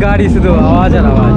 গাড়ি শুধু আওয়াজ আর আওয়াজ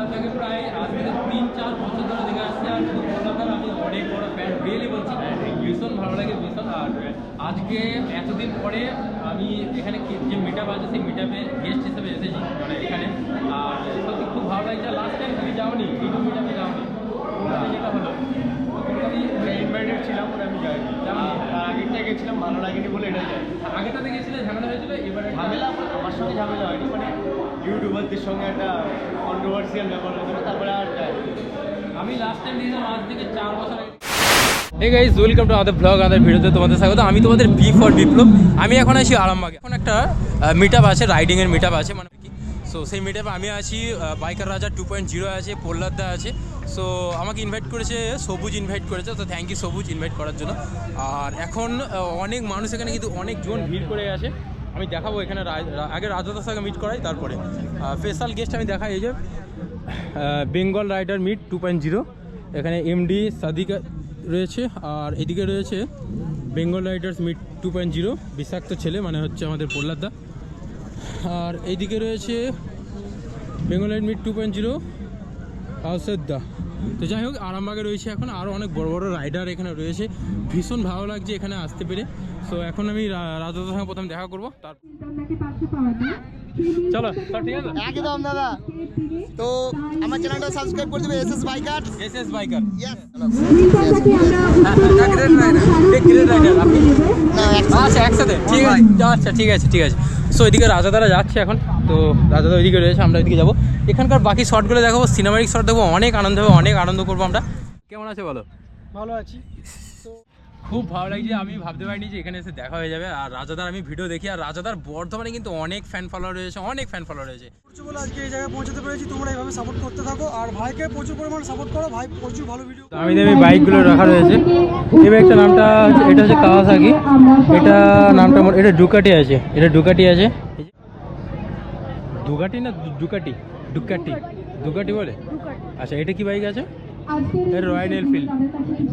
আপনাকে প্রায় আজ থেকে তিন চার বছর ধরে দেখে আসছি আর শুধু কলকাতার আমি অনেক বড় ফ্যান রিয়েলি বলছি ভীষণ ভালো লাগে ভীষণ আর আজকে এতদিন পরে আমি এখানে কি- যে মিট আপ আছে সেই মিট আপে গেস্ট হিসেবে এসেছি মানে এখানে আর সত্যি খুব ভালো লাগছে লাস্ট টাইম তুমি যাওনি এইটু মিট আপে যাওনি কলকাতায় যেটা হলো তো কলকাতায় ইনভাইটেড ছিলাম বলে আমি যাইনি যাওনি? তার আগেরটা গেছিলাম ভালো লাগেনি বলে এটা যাই আগেটাতে গেছিলে ঝামেলা হয়েছিল? এবারে ঝামেলা আমার সঙ্গে ঝামেলা হয়নি মানে ইউটিউবারদের সঙ্গে একটা কন্ট্রোভার্সিয়াল ব্যাপার হয়েছিল তারপরে আর যাই আমি লাস্ট টাইম দিয়েছিলাম আজ থেকে চার বছর আগে। হে গাইজ ওয়েলকাম টু আমাদের ব্লগ আমাদের ভিডিওতে তোমাদের স্বাগত। আমি তোমাদের বি ফর বিপ্লব আমি এখন আছি আরামবাগে। এখন একটা মিট আছে রাইডিংয়ের মিট আছে মানে সো সেই মিট আপে আমি আছি বাইকার রাজা টু পয়েন্ট জিরো আছে পোল্লাদা আছে। সো আমাকে ইনভাইট করেছে, সবুজ ইনভাইট করেছে, তো থ্যাংক ইউ সবুজ ইনভাইট করার জন্য। আর এখন অনেক মানুষ এখানে কিন্তু অনেকজন ভিড় করে আছে। আমি দেখাবো এখানে আগে রাজাদার সঙ্গে মিট করাই, তারপরে। স্পেশাল গেস্ট আমি দেখাই, এই যে Bengal rider meet two point zero এখানে এমডি সাদিকা রয়েছে, আর এদিকে রয়েছে Bengal riders meet two point zero বিষাক্ত ছেলে মানে হচ্ছে আমাদের প্রহ্লাদদা আর এইদিকে রয়েছে Bengal meet two point zero আউসেদ্দা তো যাই হোক, আরামবাগে রয়েছে এখন। আরও অনেক বড় বড় রাইডার এখানে রয়েছে। ভীষণ ভালো লাগছে এখানে আসতে পেরে। সো এখন আমি রা- রাজাদার সঙ্গে প্রথম দেখা করব। তার চলো সব ঠিক আছে? একদম দাদা। তো আমার চ্যানেলটা সাবস্ক্রাইব করে দেবে S S biker. S S biker. আচ্ছা একসাথে। ঠিক আছে আচ্ছা ঠিক আছে ঠিক আছে। সো এদিকে রাজাদারা যাচ্ছে এখন। তো রাজাদা ওইদিকে রয়েছে আমরা ওইদিকে যাব। এখানকার বাকি শর্টগুলো দেখাবো সিনেমাটিক শর্ট দেখব অনেক আনন্দ হবে অনেক আনন্দ করব আমরা। কেমন আছে বলো? ভালো আছি। খুব ভালো লাগছে আমি ভাবতে পারিনি যে এখানে এসে দেখা হয়ে যাবে। আর রাজাদার আমি ভিডিও দেখি আর রাজাদার বর্ধমানে কিন্তু অনেক ফ্যান ফলোয়ার রয়েছে অনেক ফ্যান ফলোয়ার রয়েছে। প্রচুর বলে আজকে এই জায়গায় পৌঁছাতে পেরেছি তোমরা এইভাবে সাপোর্ট করতে থাকো আর ভাইকে প্রচুর পরিমাণ সাপোর্ট করো ভাই প্রচুর ভালো ভিডিও আমি দামি বাইকগুলো রাখা রয়েছে। এই বাইকটার নামটা এটা হচ্ছে কাওয়াসাকি এটা নামটা মোট- এটা ডুকাটি আছে এটা ডুকাটি আছে। ডুকাটি না ডুকাটি ডুকাটি ডুকাটি বলে? আচ্ছা এটা কি বাইক আছে? রয়্যাল এনফিল্ড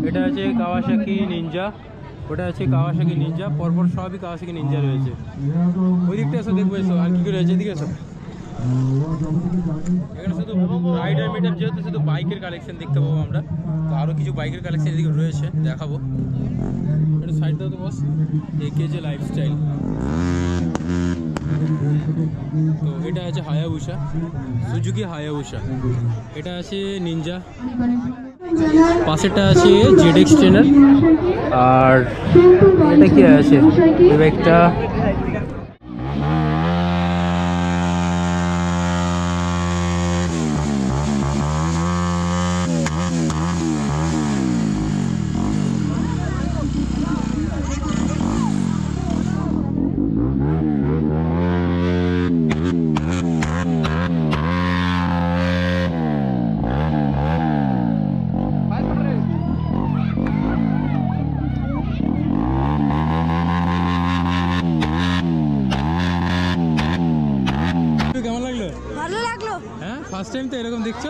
এটা আছে কাওয়াসাকি নিনজা ওটা আছে কাওয়াসাকি নিনজা পরপর সবই কাওয়াসাকি নিনজা রয়েছে। ওই দিকটা এসো, দেখব এসো। আর কি করে রয়েছে? এদিকে এসো। এখানে শুধু রাইডার মিটার যেহেতু শুধু বাইকের কালেকশন দেখতে পাবো আমরা, তো আরও কিছু বাইকের কালেকশন এদিকে রয়েছে, দেখাবো। সাইড দাও তো বস একে যে লাইফস্টাইল তো এটা আছে হায়াবুসা, সুজুকি হায়াবুসা। এটা আছে নিনজা। পাশেরটা আছে জেড এক্স ট্রেনার আর এটা কি আছে? এই ভালো লাগল। হ্যাঁ ফার্স্ট টাইম তো এরকম দেখছ?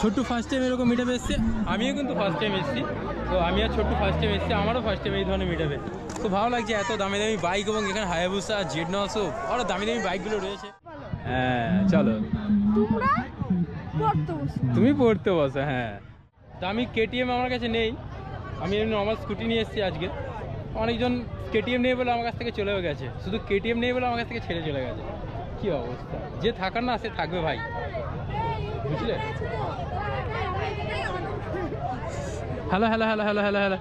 ছোট্টু ফার্স্ট টাইম এরকম মিট এসছে? আমিও কিন্তু ফার্স্ট টাইম এসেছি। তো আমি আর ছোট্টু ফার্স্ট টাইম এসেছি আমারও ফার্স্ট টাইম এই ধরনের মিট তো ভালো লাগছে এত দামি দামি বাইক এবং এখানে হায়াবুসা জেড নসো আরও দামি দামি বাইকগুলো রয়েছে। হ্যাঁ চলো। তুমি পড়তে বসো হ্যাঁ। তো আমি কেটিএম আমার কাছে নেই। আমি এমনি নর্মাল স্কুটি নিয়ে এসেছি আজকে। অনেকজন কেটিএম নেই বলে আমার কাছ থেকে চলেও গেছে। শুধু কেটিএম নেই বলে আমার কাছ থেকে ছেড়ে চলে গেছে। কি অবস্থা? যে থাকার না সে থাকবে ভাই। বুঝলে? Hello hello hello hello hello hello.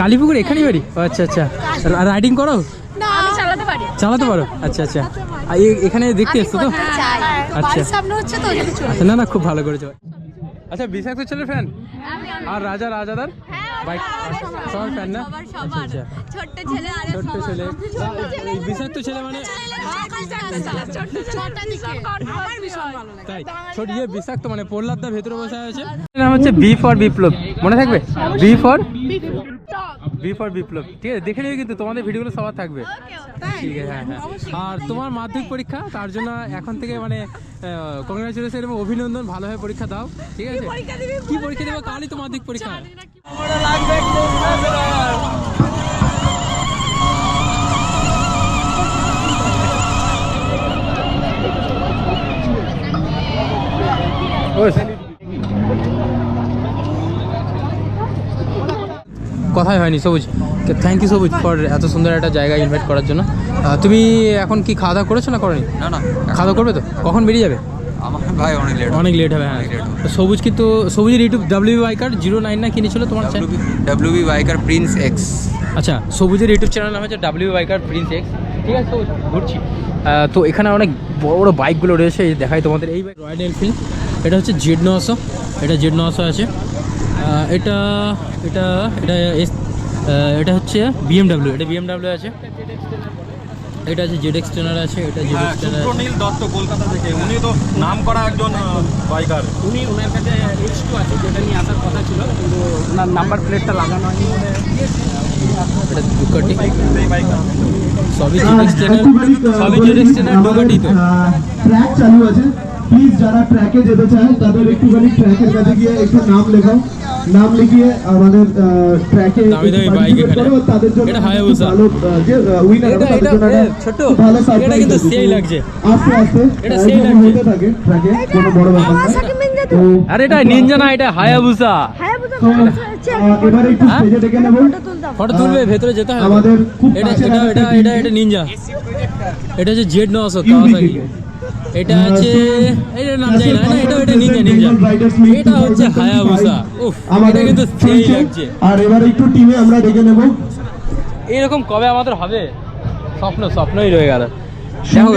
Kalipukur এখানেই বাড়ি? ও, আচ্ছা আচ্ছা। রাইডিং করো? চালাতে পারো। আচ্ছা আচ্ছা। এখানে দেখতে এসছো তো? আচ্ছা। আচ্ছা না না খুব ভালো করেছ। আচ্ছা বিষাক্ত ছেলে ফ্যান আর রাজা রাজাদার? বাইক সবার ফ্যান না? আচ্ছা আচ্ছা। ছোট্ট ছেলে ছোট্ট ছেলে। বিষাক্ত ছেলে মানে তাই? ছোট ইয়ে বিষাক্ত মানে প্রহ্লাদটা ভেতরে বসে আছে। নাম হচ্ছে বি ফর বিপ্লব। মনে থাকবে? B for B for Biplab. ঠিক আছে দেখে নিবে কিন্তু তোমাদের ভিডিওগুলো সবার থাকবে। ঠিক আছে হ্যাঁ হ্যাঁ। আর তোমার মাধ্যমিক পরীক্ষা তার জন্য এখন থেকে মানে কংগ্রাচুলেশন এবং অভিনন্দন ভালোভাবে পরীক্ষা দাও। ঠিক আছে? কি পরীক্ষা দেবো? কালই তো মাধ্যমিক পরীক্ষা। কথাই হয়নি সবুজ। থ্যাংক ইউ সবুজ ফর এত সুন্দর একটা জায়গা ইনভাইট করার জন্য। তুমি এখন কি খাওয়া দাওয়া করেছ না করনি? না না। খাওয়া দাওয়া করবে তো? কখন বেরিয়ে যাবে? আমার ভাই অনেক লেট অনেক লেট হবে হ্যাঁ। তো সবুজ কিন্তু সবুজের YouTube W biker zero nine না কিনেছিল তোমার ডাব্লিউবি বাইকার প্রিন্স এক্স আচ্ছা সবুজের ইউটিউব চ্যানেল নাম হচ্ছে ডাব্লিউ বাইকার প্রিন্স এক্স ঠিক আছে সবুজ ঘুরছি। তো এখানে অনেক বড় বড় বাইকগুলো রয়েছে দেখাই তোমাদের। এই বাইক রয়্যাল এনফিল্ড এটা হচ্ছে জেড নশো এটা জেড নশো আছে। এটা এটা এটা এটা হচ্ছে বিএমডাব্লিউ এটা বিএমডাব্লিউ আছে। এটা আছে জেড এক্স টেনার আছে এটা Z X ten R Supranil Dutta Kolkata থেকে। উনি তো নাম করা একজন বাইকার উনি ওনার কাছে এইচ টু আছে যেটা নিয়ে আসার কথা ছিল কিন্তু ওনার নাম্বার প্লেটটা লাগানো হয়নি এটা দুকাটি সবই জেড এক্স টেনার সবই জেড এক্স টেনার ডোকাটিতে ট্র্যাক চালু আছে। প্লিজ যারা ট্র্যাকে যেতে চায় তাদের একটুখানি ট্র্যাকের কাছে গিয়ে একটু নাম লেখাও। নাম লিখিয়ে আমাদের ট্র্যাকে দামি দামি বাইক তাদের জন্য। ভালো যে উইনার তাদের জন্য ভালো এটা কিন্তু সেই লাগছে। আস্তে আস্তে এটা সেই লাগছে। হতে থাকে ট্র্যাকে কোনো বড় ব্যাপার না। তো আরে এটা নিনজা না এটা হায়াবুসা। হ্যাঁ এবারে একটু? স্টেজে ডেকে নেব। ফটো তুলবে ভেতরে যেতে হবে। আমাদের খুব এটা এটা একটা এটা নিনজা এটা হচ্ছে জেড নশো কাওয়াসাকি। এটা আছে এটা নাম জানি না এটা এটা নিনজা নিনজা এটা হচ্ছে হায়াবুসা উফ এটা কিন্তু সেই। লাগছে। আর এবার একটু টিমে আমরা ডেকে নেব। এরকম কবে আমাদের হবে? স্বপ্ন স্বপ্নই রয়ে গেল। দেখো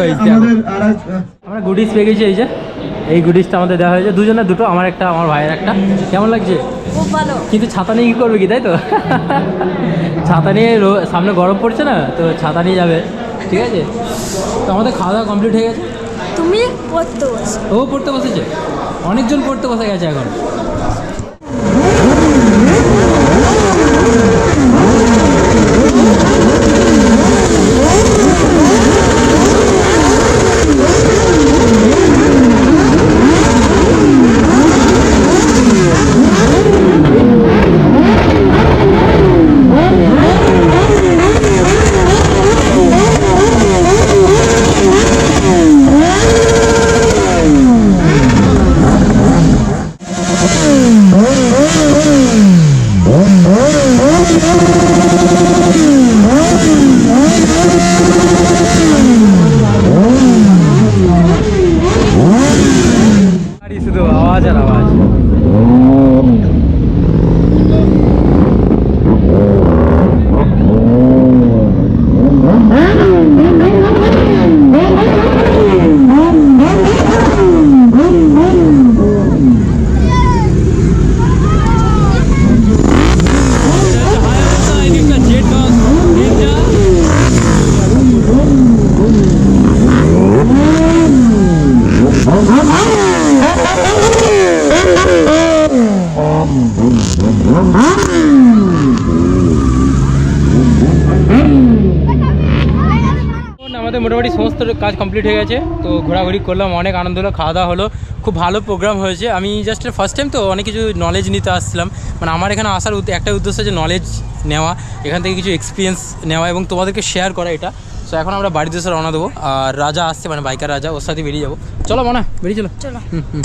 আমরা গুডিস পেয়ে গেছি এই যে। এই গুডিসটা আমাদের দেওয়া হয়েছে। দুজনের দুটো আমার একটা আমার ভাইয়ের একটা। কেমন লাগছে? খুব ভালো। কিন্তু ছাতা নিয়ে কী করবে কি তাই তো? ছাতা নিয়ে রো- সামনে গরম পড়ছে না তো ছাতা নিয়ে যাবে। ঠিক আছে? তো আমাদের খাওয়া দাওয়া কমপ্লিট হয়ে গেছে? তুমি পড়তে বসো। ও পড়তে বসেছে? অনেকজন পড়তে বসে গেছে এখন। ¡Gracias! কাজ কমপ্লিট হয়ে গেছে তো ঘোরাঘুরি করলাম অনেক আনন্দ হলো খাওয়া দাওয়া হলো খুব ভালো প্রোগ্রাম হয়েছে। আমি জাস্ট ফার্স্ট টাইম তো অনেক কিছু নলেজ নিতে আসছিলাম মানে আমার এখানে আসার একটা উদ্দেশ্য যে নলেজ নেওয়া এখান থেকে কিছু এক্সপিরিয়েন্স নেওয়া এবং তোমাদেরকে শেয়ার করা এটা। সো এখন আমরা বাড়িতে দেশে রওনা দেবো আর রাজা আসছে মানে বাইকার রাজা ওর সাথে বেরিয়ে যাব। চলো মানা বেরিয়ে চলো। চলো। হুম হুম।